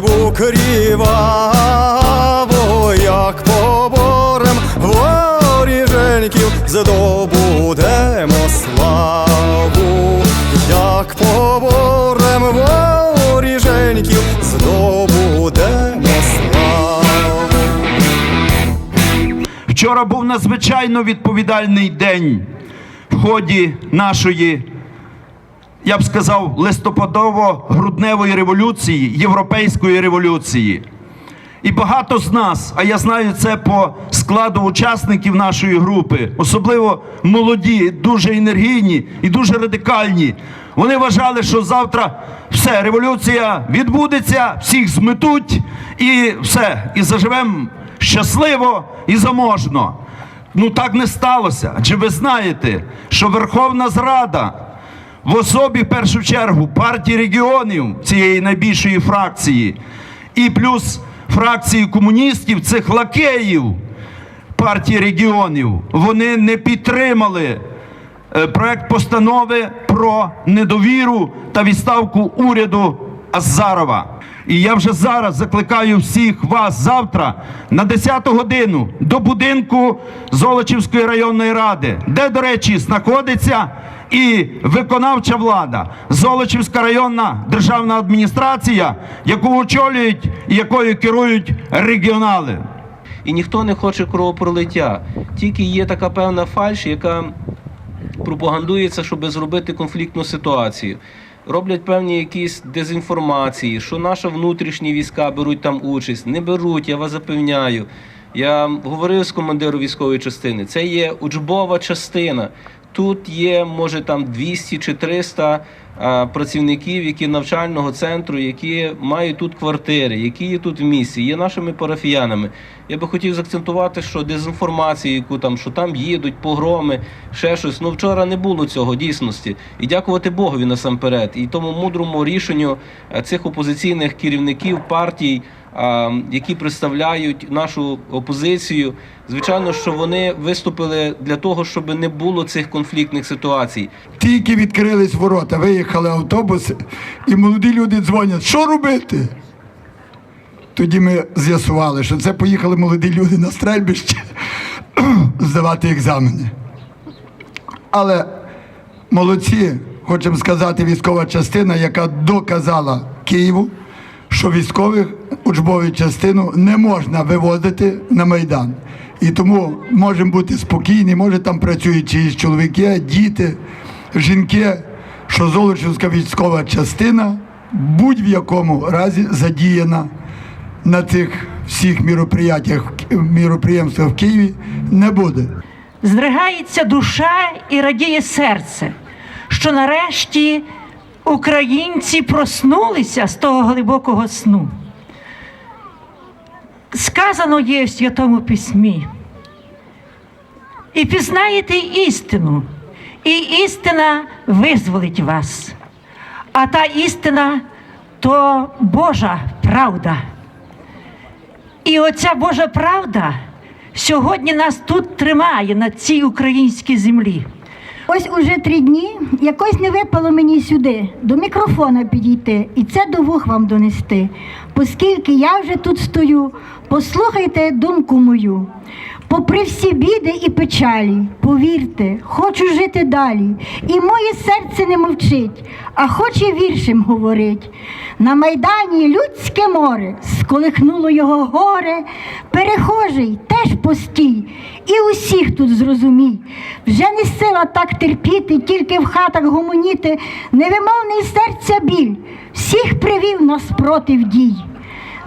Боротьбу криваво, як поборем воріженьків здобудемо славу, як поборем воріженьків здобудемо славу. Вчора був надзвичайно відповідальний день в ході нашої, я б сказав, листопадово-грудневої революції, європейської революції. І багато з нас, а я знаю це по складу учасників нашої групи, особливо молоді, дуже енергійні і дуже радикальні. Вони вважали, що завтра все, революція відбудеться, всіх зметуть і все, і заживемо щасливо і заможно. Ну так не сталося. Адже ви знаєте, що Верховна Зрада в особі в першу чергу партії регіонів цієї найбільшої фракції, і плюс фракції комуністів, цих лакеїв партії регіонів, вони не підтримали е, проект постанови про недовіру та відставку уряду Азарова. І я вже зараз закликаю всіх вас завтра на 10 годину до будинку Золочівської районної ради, де, до речі, знаходиться і виконавча влада, Золочівська районна державна адміністрація, яку очолюють і якою керують регіонали. І ніхто не хоче кровопролиття. Тільки є така певна фальш, яка пропагандується, щоб зробити конфліктну ситуацію. Роблять певні якісь дезінформації, що наші внутрішні війська беруть там участь. Не беруть, я вас запевняю. Я говорив з командиром військової частини. Це є учбова частина. Тут є, може, там 200 чи 300 а, працівників, які навчального центру, які мають тут квартири, які є тут в місті, є нашими парафіянами. Я би хотів заакцентувати, що дезінформація, яку там, що там їдуть, погроми, ще щось. Ну вчора не було цього дійсності. І дякувати Богові насамперед, і тому мудрому рішенню е, цих опозиційних керівників партій які представляють нашу опозицію. Звичайно, що вони виступили для того, щоб не було цих конфліктних ситуацій. Тільки відкрились ворота, виїхали автобуси, і молоді люди дзвонять, що робити? Тоді ми з'ясували, що це поїхали молоді люди на стрельбище здавати екзамени. Але молодці, хочемо сказати, військова частина, яка доказала Києву, що військових учбову частину не можна вивозити на Майдан. І тому можемо бути спокійні, може там працюють чиїсь чоловіки, діти, жінки, що Золочівська військова частина будь-в якому разі задіяна на цих всіх міроприємствах в Києві не буде. Здригається душа і радіє серце, що нарешті українці проснулися з того глибокого сну. Сказано є в Святому Письмі. І пізнаєте істину, і істина визволить вас. А та істина то Божа правда. І оця Божа правда сьогодні нас тут тримає на цій українській землі. Ось уже три дні якось не випало мені сюди до мікрофона підійти і це до вух вам донести. Оскільки я вже тут стою, послухайте думку мою. Попри всі біди і печалі, повірте, хочу жити далі, і моє серце не мовчить, а хоче віршем говорить. На майдані людське море сколихнуло його горе, перехожий теж постій, і усіх тут зрозумій. Вже не сила так терпіти, тільки в хатах гомоніти, невимовний серця біль, всіх привів нас против дій.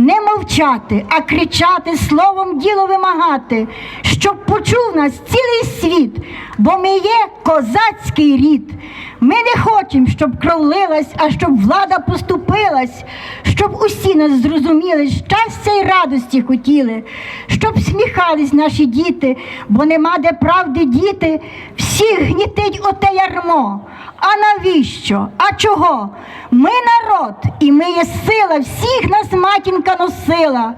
Не мовчати, а кричати, словом діло вимагати, щоб почув нас цілий світ, бо ми є козацький рід. Ми не хочемо, щоб кров лилась, а щоб влада поступилась, щоб усі нас зрозуміли, щастя й радості хотіли, щоб сміхались наші діти, бо нема де правди діти, всіх гнітить оте ярмо. А навіщо? А чого? Ми народ, і ми є сила, всіх нас матінка носила.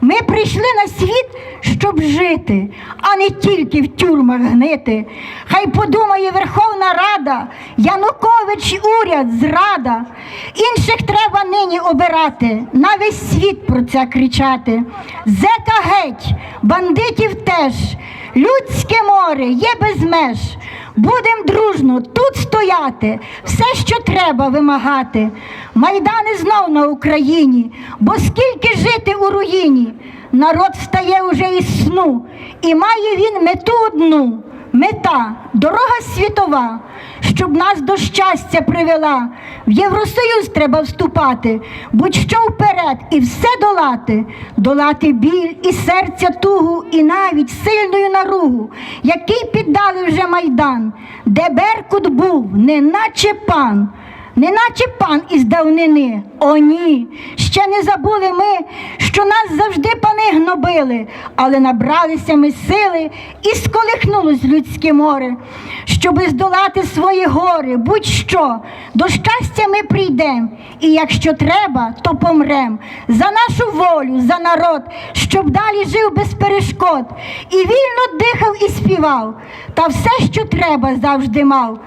Ми прийшли на світ, щоб жити, а не тільки в тюрмах гнити. Хай подумає Верховна Рада, Янукович, уряд, зрада. Інших треба нині обирати, на весь світ про це кричати. Зека геть, бандитів теж, людське море є без меж. Будем дружно тут стояти, все, що треба вимагати. Майдани знов на Україні, бо скільки жити у руїні. Народ встає уже із сну, і має він мету одну. Мета, дорога світова, щоб нас до щастя привела. В Євросоюз треба вступати, будь-що вперед і все долати, долати біль і серця тугу, і навіть сильною наругу, який піддали вже майдан, де Беркут був, неначе пан. Неначе пан із давнини, о ні, ще не забули ми, що нас завжди пани гнобили, але набралися ми сили і сколихнулось людське море, щоби здолати свої гори, будь-що, до щастя ми прийдем, і якщо треба, то помрем. За нашу волю, за народ, щоб далі жив без перешкод, і вільно дихав і співав, та все, що треба, завжди мав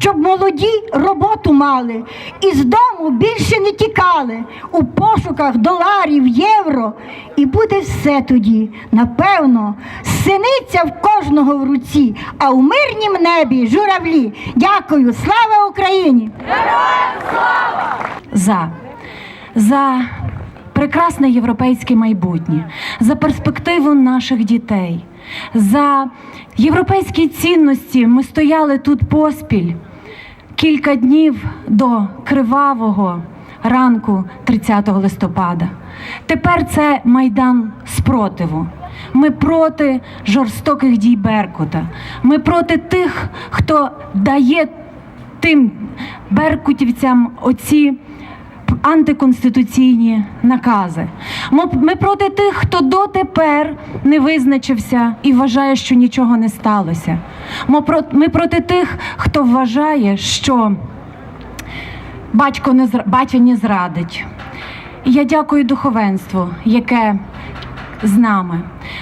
щоб молоді роботу мали і з дому більше не тікали у пошуках доларів, євро. І буде все тоді, напевно, синиця в кожного в руці, а у мирнім небі журавлі. Дякую, слава Україні! за, за прекрасне європейське майбутнє, за перспективу наших дітей, за європейські цінності. Ми стояли тут поспіль кілька днів до кривавого ранку 30 листопада. Тепер це майдан спротиву. Ми проти жорстоких дій Беркута. Ми проти тих, хто дає тим беркутівцям оці антиконституційні накази. Ми, проти тих, хто дотепер не визначився і вважає, що нічого не сталося. Ми, про, проти тих, хто вважає, що батько не батя не зрадить. Я дякую духовенству, яке з нами.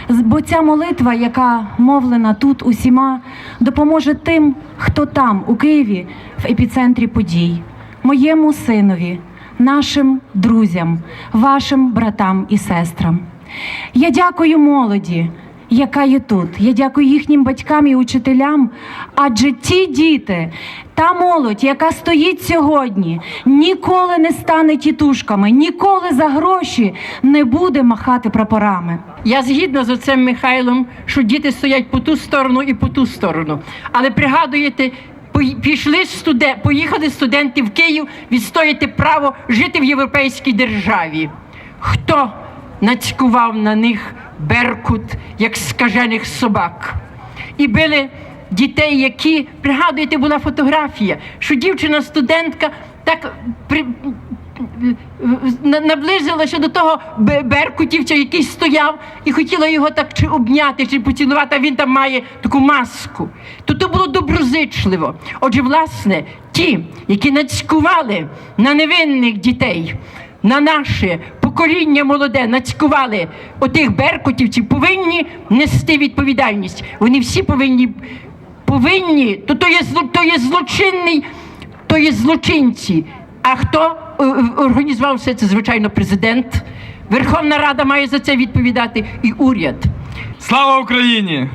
Бо ця молитва, яка мовлена тут усіма, допоможе тим, хто там, у Києві, в епіцентрі подій, моєму синові, нашим друзям, вашим братам і сестрам. Я дякую молоді, яка є тут. Я дякую їхнім батькам і учителям. Адже ті діти, та молодь, яка стоїть сьогодні, ніколи не стане тітушками, ніколи за гроші не буде махати прапорами. Я згідна з отцем Михайлом, що діти стоять по ту сторону і по ту сторону. Але пригадуєте, пішли студе, поїхали студенти в Київ відстояти право жити в європейській державі. Хто нацькував на них беркут, як скажених собак? І били дітей, які пригадуєте, була фотографія, що дівчина-студентка так при, на- наблизилася до того Бе- беркутівця, який стояв, і хотіла його так чи обняти, чи поцілувати, а він там має таку маску. То то було доброзичливо. Отже, власне, ті, які нацькували на невинних дітей, на наше покоління молоде, нацькували отих беркутівців, повинні нести відповідальність. Вони всі повинні, повинні, то, то, є, то є злочинний то є злочинці. А хто е, е, організував все це? Звичайно, президент. Верховна Рада має за це відповідати і уряд. Слава Україні!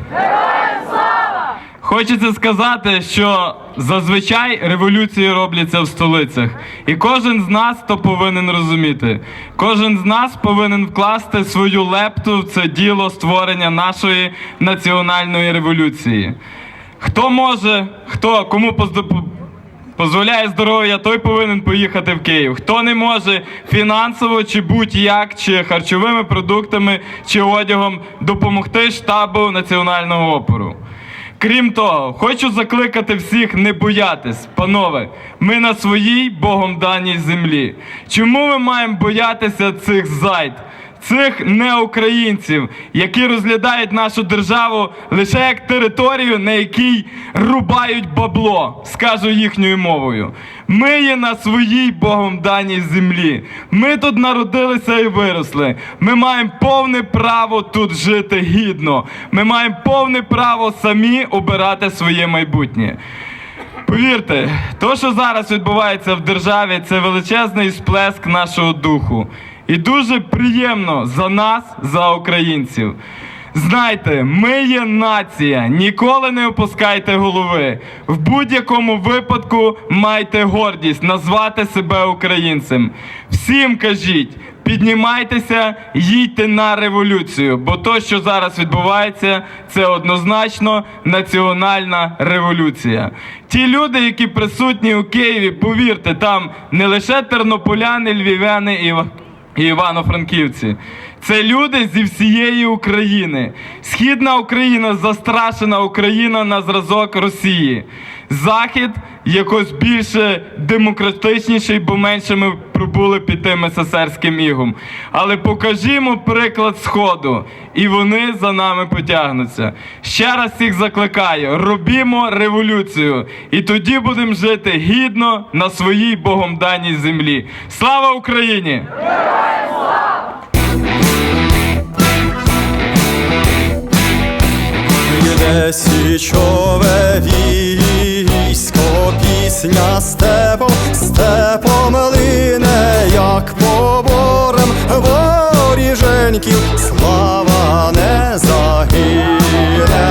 слава! Хочеться сказати, що зазвичай революції робляться в столицях. І кожен з нас то повинен розуміти. Кожен з нас повинен вкласти свою лепту в це діло створення нашої національної революції. Хто може, хто кому Дозволяє здоров'я, той повинен поїхати в Київ. Хто не може фінансово чи будь-як, чи харчовими продуктами, чи одягом допомогти штабу національного опору. Крім того, хочу закликати всіх не боятись, панове. Ми на своїй Богом даній землі. Чому ми маємо боятися цих зайд? Цих неукраїнців, які розглядають нашу державу лише як територію, на якій рубають бабло, скажу їхньою мовою. Ми є на своїй Богом даній землі. Ми тут народилися і виросли. Ми маємо повне право тут жити гідно. Ми маємо повне право самі обирати своє майбутнє. Повірте, то, що зараз відбувається в державі, це величезний сплеск нашого духу. І дуже приємно за нас, за українців. Знайте, ми є нація. Ніколи не опускайте голови. В будь-якому випадку майте гордість назвати себе українцем. Всім кажіть, піднімайтеся, їдьте на революцію, бо то, що зараз відбувається, це однозначно національна революція. Ті люди, які присутні у Києві, повірте, там не лише тернополяни, львів'яни і і Івано-Франківці. Це люди зі всієї України. Східна Україна застрашена Україна на зразок Росії. Захід якось більше демократичніший, бо менше ми пробули під тим СССРським ігом. Але покажімо приклад Сходу, і вони за нами потягнуться. Ще раз всіх закликаю: робімо революцію, і тоді будемо жити гідно на своїй Богом даній землі. Слава Україні! Січове то пісня степом, степом лине, як по борам воріженьків, слава не загине.